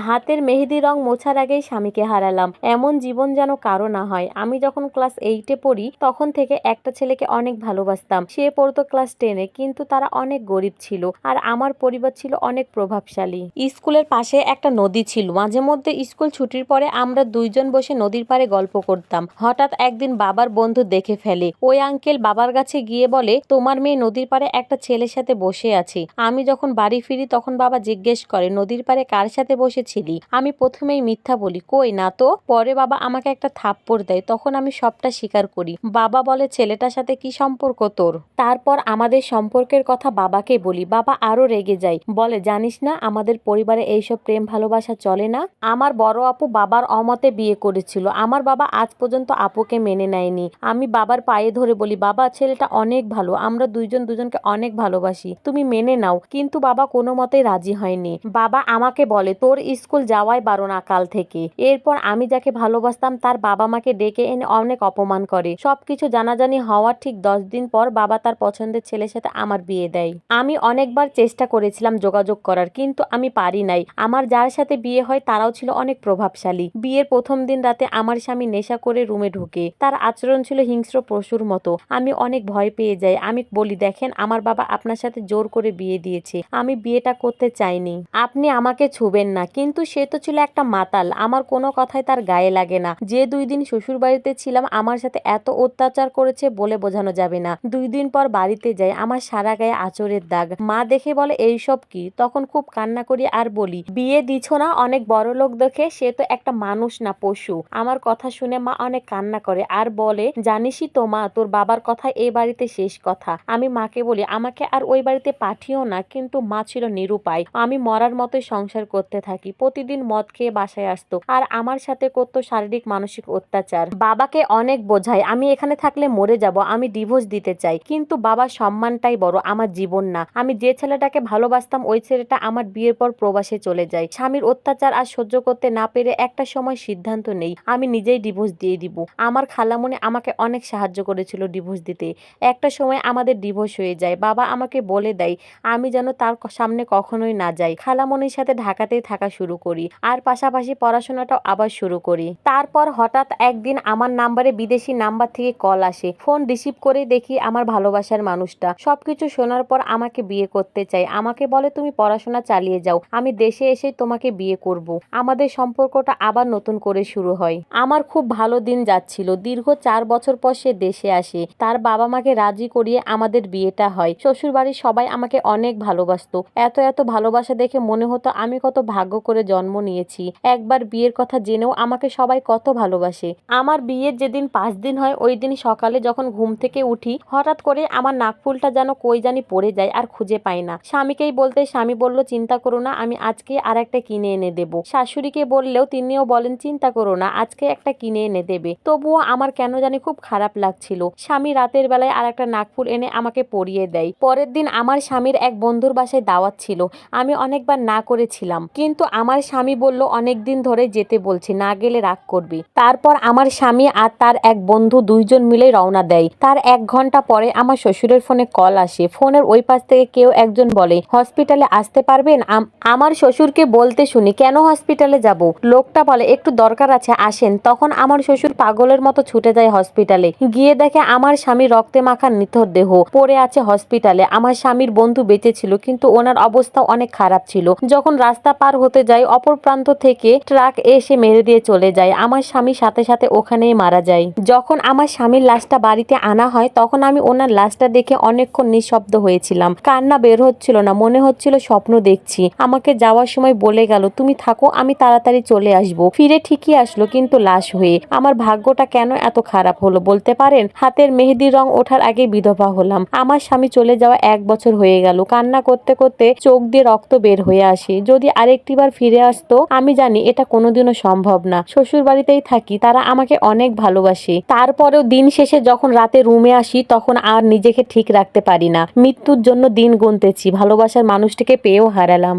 হাতের মেহেদি রং মোছার আগেই স্বামীকে হারালাম। এমন জীবন যেন কারও না হয়। আমি যখন ক্লাস এইটে পড়ি, তখন থেকে একটা ছেলেকে অনেক ভালোবাসতাম। সে পড়তো ক্লাস টেনে কিন্তু তারা অনেক গরিব ছিল আর আমার পরিবার ছিল অনেক প্রভাবশালী। স্কুলের পাশে একটা নদী ছিল। মাঝে মধ্যে স্কুল ছুটির পরে আমরা দুইজন বসে নদীর পাড়ে গল্প করতাম। হঠাৎ একদিন বাবার বন্ধু দেখে ফেলে। ওই আঙ্কেল বাবার কাছে গিয়ে বলে, তোমার মেয়ে নদীর পাড়ে একটা ছেলের সাথে বসে আছে। আমি যখন বাড়ি ফিরি, তখন বাবা জিজ্ঞেস করে, নদীর পাড়ে কার সাথে বসেছিলি আমি প্রথমেই মিথ্যা বলি। কই না তো? পরে বাবা আমাকে একটা থাপ্পড় দেয়, তখন আমি সবটা স্বীকার করি। বাবা বলে, ছেলেটার সাথে কি সম্পর্ক তোর? তারপর আমাদের সম্পর্কের কথা বাবাকে বলি। বাবা আরও রেগে যায়। বলে, জানিস না, আমাদের পরিবারে এইসব প্রেম ভালোবাসা চলে না? আমার বড় আপু বাবার অমতে বিয়ে করেছিল। আমার বাবা আজ পর্যন্ত আপুকে মেনে নেয়নি। আমি বাবার পায়ে ধরে বলি, বাবা, ছেলেটা অনেক ভালো। আমরা দুইজন দুজনকে অনেক ভালোবাসি। তুমি মেনে নাও। কিন্তু বাবা কোনো মতেই রাজি হয়নি। বাবা আমাকে বলে, তোর স্কুল যাওয়াই বারণ কাল থেকে। এরপর আমি যাকে ভালোবাসতাম, তার বাবা মাকে ডেকে এনে অনেক অপমান করে। সবকিছু জানাজানি হওয়ার ঠিক দশ দিন পর বাবা তার পছন্দের ছেলের সাথে আমার বিয়ে দেয়। আমি অনেকবার চেষ্টা করেছিলাম যোগাযোগ করার, কিন্তু আমি পারি নাই। আমার যার সাথে বিয়ে হয়, তারাও ছিল অনেক প্রভাবশালী। বিয়ের প্রথম দিন রাতে আমার স্বামী নেশা করে রুমে ঢুকে। তার আচরণ ছিল হিংস্র পশুর মতো। আমি অনেক ভয় পেয়ে যাই। আমি বলি, দেখেন, আমার বাবা আপনার সাথে জোর করে বিয়ে দিয়েছে। আমি বিয়েটা করতে চাইনি। আপনি আমাকে ছুবেন না। কিন্তু সে তো ছিল একটা মাতাল। আমার কোনো কথাই তার গায়ে লাগে না। যে দুই দিন শ্বশুর বাড়িতে ছিলাম, আমার সাথে এত অত্যাচার করেছে বলে বোঝানো যাবে না। দুই দিন পর বাড়িতে যাই, আমার সারা গায়ে আচরের দাগ। মা দেখে বলে এইসব কি? তখন খুব কান্না করি আর বলি, বিয়ে দিছ না? অনেক বড় লোক দেখে সে তো একটা মানুষ না, পশু। আমার কথা শুনে মা অনেক কান্না করে আর বলে, জানিসই তো মা, তোর বাবার কথা এই বাড়িতে শেষ কথা। আমি মাকে বলি, আমাকে আর ওই বাড়িতে পাঠিও না, কিন্তু মা ছিল নিরুপায়। আমি মরার মতোই সংসার করতে থাকি। প্রতিদিন মদ খেয়ে বাসায় আসতো। আর আমার সাথে করতো শারীরিক, মানসিক অত্যাচার। বাবাকে অনেক বোঝাই আমি এখানে থাকলে মরে যাব, আমি ডিভোর্স দিতে চাই। কিন্তু বাবার সম্মানটাই বড়, আমার জীবন না। আমি যে ছেলেটাকে ভালোবাসতাম, ওই ছেলেটা আমার বিয়ের পর প্রবাসে চলে যায়। স্বামীর অত্যাচার আর সহ্য করতে না পেরে একটা সময় সিদ্ধান্ত নেই, আমি নিজেই ডিভোর্স দিয়ে দিব। আমার খালামনে আমাকে অনেক সাহায্য করেছিল ডিভোর্স দিতে। একটা সময় আমাদের ডিভোর্স হয়ে যায়। বাবা আমাকে বলে দেয়, আমি যেন তার সামনে কখনোই না যাই। খালামণির সাথে ঢাকাতেই থাকা শুরু করি। আর পাশাপাশি পড়াশোনাটাও আবার শুরু করি। তারপর হঠাৎ একদিন আমার নাম্বারে বিদেশি নাম্বার থেকে কল আসে। ফোন রিসিভ করে দেখি আমার ভালোবাসার মানুষটা। সবকিছু শোনার পর আমাকে বিয়ে করতে চাই। আমাকে বলে, তুমি পড়াশোনা চালিয়ে যাও। আমি দেশে এসে তোমাকে বিয়ে করব। আমাদের সম্পর্কটা আবার নতুন করে শুরু হয়। আমার খুব ভালো দিন যাচ্ছিল। দীর্ঘ চার বছর পর সে দেশে আসে। তার বাবা মাকে রাজি করিয়ে আমাদের বিয়েটা হয়। শ্বশুর বাড়ির সবাই আমাকে অনেক ভালোবাসতো। এত এত ভালোবাসা দেখে মনে হতো, আমি কত ভাগ্য করে জন্ম নিয়েছি। একবার বিয়ের কথা জেনেও আমাকে সবাই কত ভালোবাসে। আমার বিয়ের যেদিন পাঁচ দিন হয়, ওই দিন সকালে যখন ঘুম থেকে উঠি, হঠাৎ করে আমার নাকফুলটা যেন কই জানি পড়ে যায় আর খুঁজে পাই না। স্বামীকেই বলতে, স্বামী বলল, চিন্তা করো না, আমি আজকে আর একটা কিনে এনে দেব। শাশুড়িকে বললেও তিনিও বলেন, চিন্তা করো না, আজকে একটা কিনে এনে দেবে। তবুও আমার কেন জানি খুব খারাপ লাগছিল। স্বামী রাতের বেলায় আর একটা নাকফুল এনে আমাকে পরিয়ে দেয়। পরের দিন আমার স্বামীর এক বন্ধুর বাসায় দাওয়াত ছিল। আমি অনেকবার না করেছিলাম। কিন্তু আমার স্বামী বলল, অনেক দিন ধরে যেতে বলছি, না গেলে রাগ করবি। তারপর আমার স্বামী আর তার এক বন্ধু দুইজন মিলে রওনা দেয়। তার এক ঘণ্টা পরে আমার শ্বশুরের ফোনে কল আসে। ফোনের ওই পাশ থেকে কেউ একজন বলে, হসপিটালে আসতে পারবেন? আম- আমার শ্বশুরকে বলতে শুনি, কেন হসপিটালে যাব? লোকটা বলে, একটু দরকার আছে, আসেন। তখন আমার শ্বশুর পাগলের মতো ছুটে যায় হসপিটালে। গিয়ে দেখে আমার স্বামী রক্তে মাখা নিথর দেহ পড়ে আছে হসপিটালে। আমার স্বামীর বন্ধু বেঁচে ছিল, কিন্তু ওনার অবস্থা অনেক খারাপ ছিল। যখন রাস্তা পার হতে যায়, অপর প্রান্ত থেকে ট্রাক এসে মেরে দিয়ে চলে যায়। আমার স্বামী সাথে সাথে ওখানেই মারা যায়। যখন আমার স্বামীর লাশটা বাড়িতে আনা হয়, তখন আমি ওনার লাশটা দেখে অনেকক্ষণ নিঃশব্দ হয়েছিলাম। কান্না বের হচ্ছিল না, মনে হচ্ছিল স্বপ্ন দেখছি। আমাকে যাওয়ার সময় বলে গেল, তুমি থাকো, আমি তাড়াতাড়ি চলে আসব। ফিরে ঠিকই আসলো, কিন্তু লাশ হয়ে। আমার ভাগ্যটা কেন এত খারাপ হলো বলতে পারেন? হাতের মেহেদি রং ওঠার আগে বিধবা হলাম। আমার স্বামী চলে যাওয়া এক বছর হয়ে গেল। কান্না করতে করতে চোখ দিয়ে রক্ত বের হয়ে আসে। যদি আরেকটিবার ফিরে আসতো, আমি জানি এটা কোনোদিনও সম্ভব না। শ্বশুর বাড়িতেই থাকি, তারা আমাকে অনেক ভালোবাসে। তারপরেও দিন শেষে যখন রাতে রুমে আসি, তখন আর নিজেকে ঠিক রাখতে পারি না। মৃত্যুর জন্য দিন গুনতেছি, ভালোবাসার মানুষটিকে পেয়েও হারালাম।